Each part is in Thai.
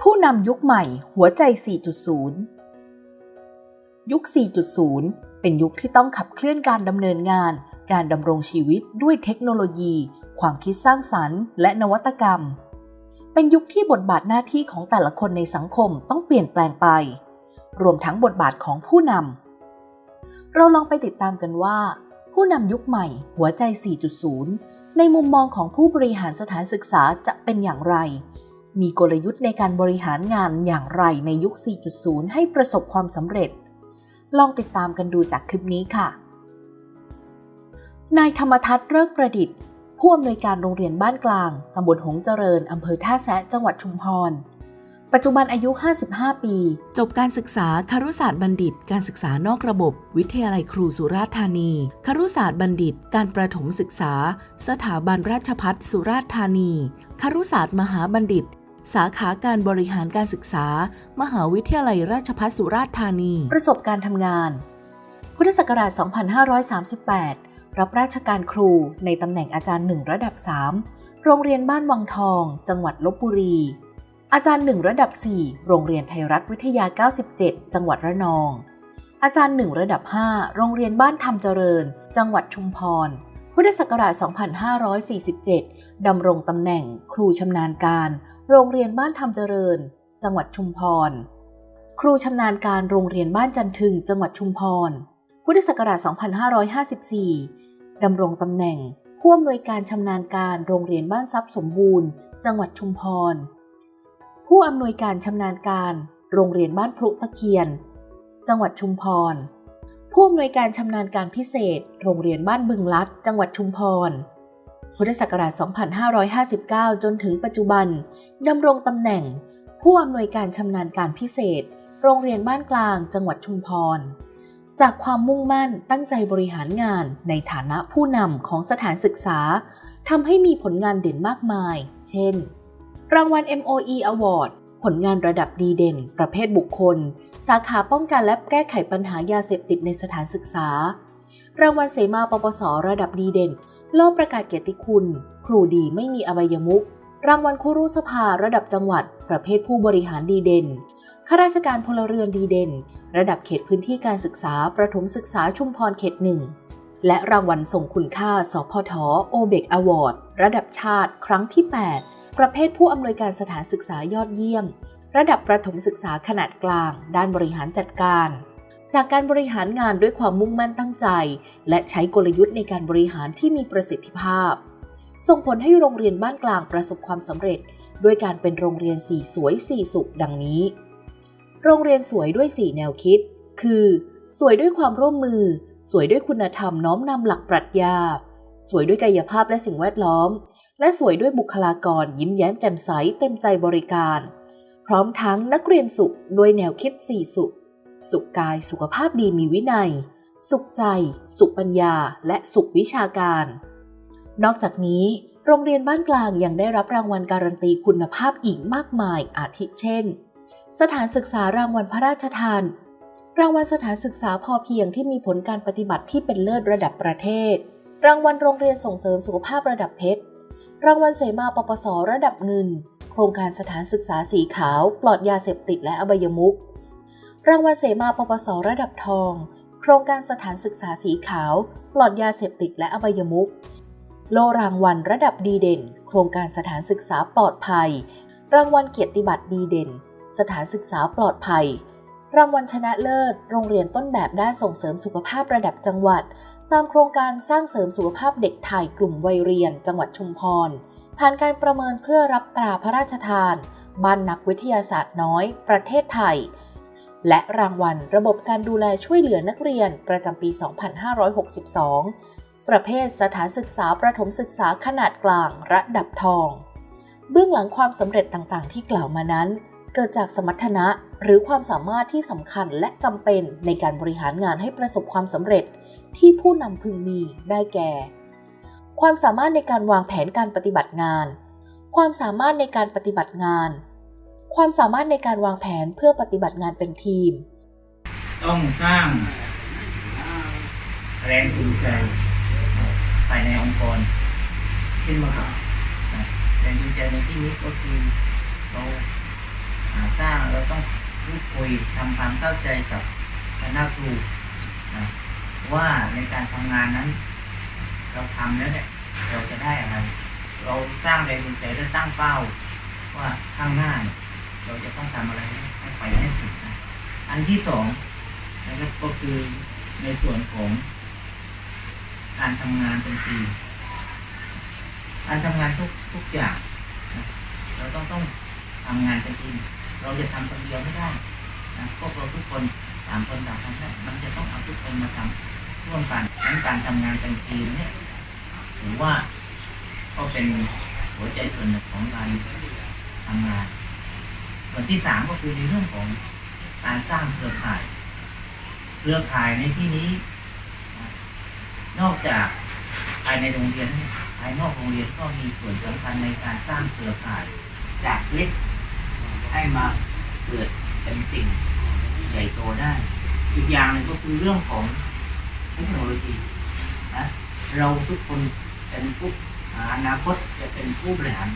ผู้นำยุคใหม่หัวใจ 4.0 ยุค 4.0 เป็นยุคที่ต้องขับเคลื่อนการดำเนินงาน การดำรงชีวิตด้วยเทคโนโลยี ความคิดสร้างสรรค์ และนวัตกรรม เป็นยุคที่บทบาทหน้าที่ของแต่ละคนในสังคมต้องเปลี่ยนแปลงไป รวมทั้งบทบาทของผู้นำ เราลองไปติดตามกันว่า ผู้นำยุคใหม่หัวใจ 4.0 ในมุมมองของผู้บริหารสถานศึกษาจะเป็นอย่างไร มีกลยุทธ์ในการบริหารงานอย่างไรในยุค 4.0 ให้ประสบความสำเร็จ ลองติดตามกันดูจากคลิปนี้ค่ะ นายธรรมทัศน์เลิกประดิษฐ์ ผู้อำนวยการโรงเรียนบ้านกลางตำบลหงเจริญอำเภอท่าแซะจังหวัดชุมพร ปัจจุบันอายุ 55 ปี จบการศึกษาครุศาสตร์บัณฑิต การศึกษานอกระบบ วิทยาลัยครูสุราษฎร์ธานีครุศาสตร์บัณฑิต การประถมศึกษา สถาบันราชภัฏสุราษฎร์ธานีครุศาสตร์มหาบัณฑิต สาขาการบริหารการศึกษา มหาวิทยาลัยราชภัฏสุราษฎร์ธานี ประสบการณ์ทำงาน พุทธศักราช 2538 รับราชการครูในตำแหน่งอาจารย์หนึ่งระดับ 3 โรงเรียนบ้านวังทอง จังหวัดลบบุรี อาจารย์หนึ่งระดับ 4 โรงเรียนไทยรัฐวิทยา 97 จังหวัดระนอง อาจารย์หนึ่งระดับ 5 โรงเรียนบ้านธรรมเจริญ จังหวัดชุมพร พุทธศักราช 2547 ดำรงตำแหน่งครูชำนาญการ โรงเรียนบ้านธรรมเจริญ จังหวัดชุมพร ครูชำนาญการโรงเรียนบ้านจันทึง จังหวัดชุมพร พุทธศักราช 2554 ดำรงตำแหน่งผู้อำนวยการชำนาญการโรงเรียนบ้านทรัพย์สมบูรณ์ จังหวัดชุมพร ผู้อำนวยการชำนาญการ โรงเรียนบ้านพลุตะเคียน จังหวัดชุมพร ผู้อำนวยการชำนาญการพิเศษ โรงเรียนบ้านบึงลัด จังหวัดชุมพร พุทธศักราช 2559 จนถึงปัจจุบันดำรงตำแหน่ง ผู้อำนวยการชำนาญการพิเศษ โรงเรียนบ้านกลาง จังหวัดชุมพร จากความมุ่งมั่นตั้งใจบริหารงานในฐานะผู้นำของสถานศึกษาทำให้มีผลงานเด่นมากมาย เช่น รางวัล MOE Award ผลงานระดับดีเด่น ประเภทบุคคล สาขาป้องกันและแก้ไขปัญหายาเสพติดในสถานศึกษา รางวัลเสมาปปส ระดับดีเด่นโลกประกาศเกียรติคุณ ครูดีไม่มีอบายมุขรางวัลครูรุสภาระดับจังหวัด ประเภทผู้บริหารดีเด่นข้าราชการพลเรือนดีเด่น ระดับเขตพื้นที่การศึกษา ประถมศึกษาชุมพรเขตหนึ่งและรางวัลส่งคุณค่า สพทโอเบกอวอร์ดระดับชาติครั้งที่ 8 ประเภทผู้อำนวยการสถานศึกษายอดเยี่ยม ระดับประถมศึกษาขนาดกลาง ด้านบริหารจัดการ จากการบริหารงานด้วยความมุ่งมั่นตั้งใจ และใช้กลยุทธ์ในการบริหารที่มีประสิทธิภาพ ส่งผลให้โรงเรียนบ้านกลางประสบความสำเร็จ ด้วยการเป็นโรงเรียนสีสวยสีสุขดังนี้ โรงเรียนสวยด้วย4แนวคิด คือ สวยด้วยความร่วมมือ สวยด้วยคุณธรรมน้อมนำหลักปรัชญา สวยด้วยกายภาพและสิ่งแวดล้อม และสวยด้วยบุคลากรยิ้มแย้มแจ่มใสเต็มใจบริการ พร้อมทั้งนักเรียนสุขด้วยแนวคิด4สุข สุขกายสุขภาพดีมีวินัย สุขใจ สุขปัญญา และสุขวิชาการ นอกจากนี้ โรงเรียนบ้านกลางยังได้รับรางวัลการันตีคุณภาพอีกมากมายอาทิเช่น สถานศึกษารางวัลพระราชทาน รางวัลสถานศึกษาพอเพียงที่มีผลการปฏิบัติที่เป็นเลิศระดับประเทศ รางวัลโรงเรียนส่งเสริมสุขภาพระดับเพชร รางวัลเสมาปปสระดับเงิน โครงการสถานศึกษาสีขาว ปลอดยาเสพติดและอบายมุขรางวัลเสมาปปสระดับทอง โครงการสถานศึกษาสีขาว ปลอดยาเสพติดและอบายมุขโลรางวัลระดับดีเด่น โครงการสถานศึกษาปลอดภัย รางวัลเกียรติบัตรดีเด่น สถานศึกษาปลอดภัย รางวัลชนะเลิศ โรงเรียนต้นแบบด้านส่งเสริมสุขภาพระดับจังหวัด ตามโครงการสร้างเสริมสุขภาพเด็กไทยกลุ่มวัยเรียน จังหวัดชุมพร ผ่านการประเมินเพื่อรับตราพระราชทานบ้านนักวิทยาศาสตร์น้อย ประเทศไทย และรางวัลระบบการดูแลช่วยเหลือนักเรียนประจำปี 2562 ประเภทสถานศึกษาประถมศึกษาขนาดกลางระดับทอง เบื้องหลังความสำเร็จต่างๆ ที่กล่าวมานั้น เกิดจากสมรรถนะหรือความสามารถที่สำคัญและจำเป็นในการบริหารงานให้ประสบความสำเร็จ ที่ผู้นำพึงมีได้แก่ ความสามารถในการวางแผนการปฏิบัติงาน ความสามารถในการปฏิบัติงาน ความสามารถในการวางแผนเพื่อปฏิบัติงานเป็นทีม ต้องสร้างแรงจูงใจภายในองค์กรขึ้นมาก่อนนะแรงจูงใจในที่นี้ก็คือเราหาสร้างเราต้องพูดคุยทำความเข้าใจกับคณะครูนะ ว่าในการทำงานนั้น เราทำแล้วเนี่ยเราจะได้อะไร เราสร้างแรงจูงใจและตั้งเป้า ว่าข้างหน้าเนี่ยเราจะต้องทำอะไรให้ไปให้สุดนะอันที่สองนะครับก็คือในส่วนของ การทำงานเป็นทีการทำงานทุกทุกอย่างนะเราต้องต้องทำงานเป็นทีเราจะทำคนเดียวไม่ได้นะพวกเราทุกคนางคนต่างทำได้มันจะต้องเอาทุกคนมาทำร่วมกันนั้นการทำงานเป็นทีมเนี่ยถือว่าก็เป็นหัวใจส่วนหนึ่งของการทำงาน ส่วนที่สามก็คือในเรื่องของการสร้างเครือข่าย เครือข่ายในที่นี้ นอกจากภายในโรงเรียนภายนอกโรงเรียนก็มีส่วนสำคัญในการสร้างเครือข่าย จากเล็กให้มาเกิดเป็นสิ่ง ใหญ่โตได้ อีกอย่างหนึ่งก็คือเรื่องของเทคโนโลยีนะเราทุกคนเป็นผู้อนาคตจะเป็นผู้บริหาร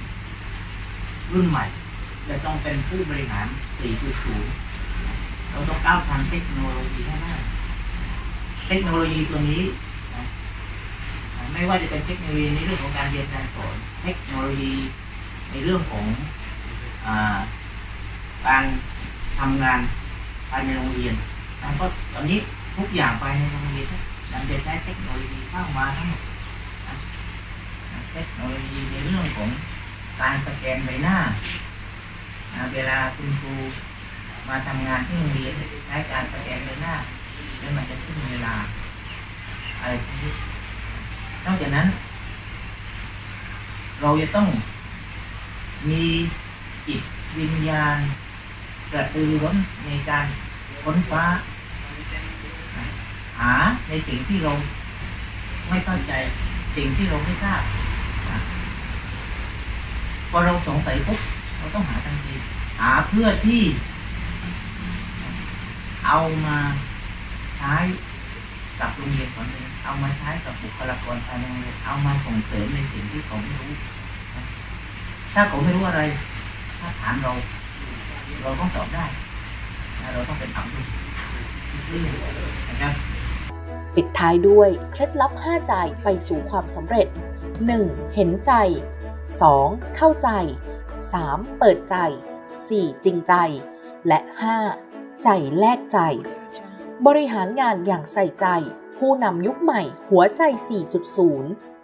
รุ่นใหม่ จะต้องเป็นผู้บริหาร 4.0 เราต้องก้าวทันเทคโนโลยีให้ได้เทคโนโลยีตัวนี้ไม่ว่าจะเป็นเทคโนโลยีในเรื่องของการเรียนการสอนเทคโนโลยีในเรื่องของอการทำงาน ภายในโรงเรียนนะก็ตอนนี้ทุกอย่างภายในโรงเรียนมันจะใช้เทคโนโลยีเข้ามาทั้งหมดเทคโนโลยีในเรื่องของการสแกนใบหน้า เวลาคุณครูมาทำงานที่โรงเรียนใช้การสแกนใบหน้า แล้วมันจะขึ้นเวลาอะไรพวกนี้นอกจากนั้น เราจะต้องมีจิตวิญญาณ กระตือร้นในการค้นฟ้าหาในสิ่งที่เราไม่เข้าใจสิ่งที่เราไม่ทราบพอเราสงสัยปุ๊บเราต้องหาทันทีหาเพื่อที่ เอามาใช้กับโรงเรียนของเองเอามาใช้กับบุคลากรภายในโรงเรียนเอามาส่งเสริมในสิ่งที่เขาไม่รู้ ถ้าเขาไม่รู้อะไร ถ้าถามเรา เราต้องตอบได้นะเราต้องเป็นอับดุลซื่อๆนะครับปิดท้ายด้วยเคล็ดลับ 5 ใจไปสู่ความสำเร็จ 1. เห็นใจ 2. เข้าใจ 3. เปิดใจ 4. จริงใจ และ 5. ใจแลกใจ บริหารงานอย่างใส่ใจ ผู้นำยุคใหม่หัวใจ 4.0